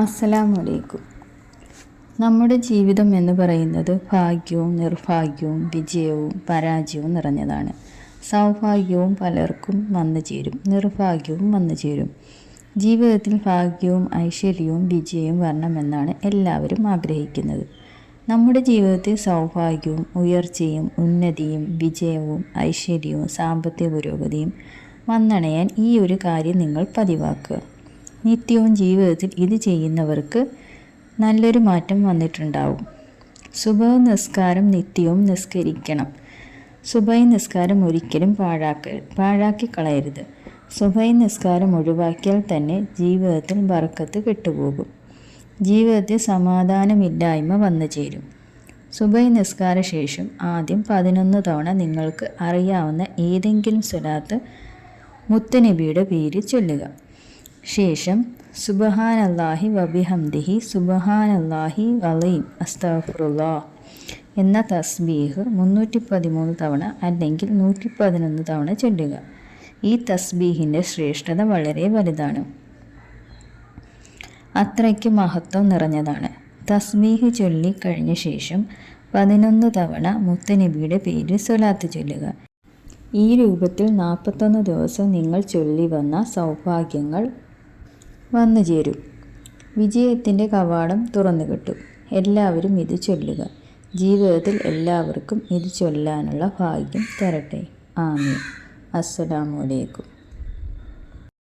അസ്സലാമലൈക്കും. നമ്മുടെ ജീവിതം എന്ന് പറയുന്നത് ഭാഗ്യവും നിർഭാഗ്യവും വിജയവും പരാജയവും നിറഞ്ഞതാണ്. സൗഭാഗ്യവും പലർക്കും വന്നു ചേരും നിർഭാഗ്യവും വന്നു ചേരും. ജീവിതത്തിൽ ഭാഗ്യവും ഐശ്വര്യവും വിജയവും വരണമെന്നാണ് എല്ലാവരും ആഗ്രഹിക്കുന്നത്. നമ്മുടെ ജീവിതത്തിൽ സൗഭാഗ്യവും ഉയർച്ചയും ഉന്നതിയും വിജയവും ഐശ്വര്യവും സാമ്പത്തിക പുരോഗതിയും വന്നണയാൻ ഈ ഒരു കാര്യം നിങ്ങൾ പതിവാക്കുക. നിത്യവും ജീവിതത്തിൽ ഇത് ചെയ്യുന്നവർക്ക് നല്ലൊരു മാറ്റം വന്നിട്ടുണ്ടാവും. സുബഹ നിസ്കാരം നിത്യവും നിസ്കരിക്കണം. സുബൈ നിസ്കാരം ഒരിക്കലും പാഴാക്ക പാഴാക്കി കളയരുത്. സുബൈ നിസ്കാരം ഒഴിവാക്കിയാൽ തന്നെ ജീവിതത്തിൽ ബർക്കത്ത് കെട്ടുപോകും. ജീവിതത്തിൽ സമാധാനമില്ലായ്മ വന്നു ചേരും. സുബൈ നിസ്കാര ശേഷം ആദ്യം പതിനൊന്ന് തവണ നിങ്ങൾക്ക് അറിയാവുന്ന ഏതെങ്കിലും സ്വലാത്ത് മുത്തനബിയുടെ പേര് ചൊല്ലുക. ശേഷം സുബഹാൻ അള്ളാഹി വബിഹംദിഹി അള്ളാഹി വലീം അസ്തഫുറുല്ലാ എന്ന തസ്ബീഹ് മുന്നൂറ്റി പതിമൂന്ന് തവണ അല്ലെങ്കിൽ നൂറ്റി പതിനൊന്ന് തവണ ചൊല്ലുക. ഈ തസ്ബീഹിന്റെ ശ്രേഷ്ഠത വളരെ വലുതാണ്. അത്രയ്ക്ക് മഹത്വം നിറഞ്ഞതാണ്. തസ്ബീഹ് ചൊല്ലി കഴിഞ്ഞ ശേഷം പതിനൊന്ന് തവണ മുത്തനബിയുടെ പേര് സ്വലാത്ത് ചൊല്ലുക. ഈ രൂപത്തിൽ നാൽപ്പത്തൊന്ന് ദിവസം നിങ്ങൾ ചൊല്ലി വന്ന സൗഭാഗ്യങ്ങൾ വന്നു ചേരും. വിജയത്തിന്റെ കവാടം തുറന്നു കിട്ടും. എല്ലാവരും ഇത് ചൊല്ലുക. ജീവിതത്തിൽ എല്ലാവർക്കും ഇത് ചൊല്ലാനുള്ള ഭാഗ്യം തരട്ടെ. ആമീൻ. അസ്സലാമു അലൈക്കും.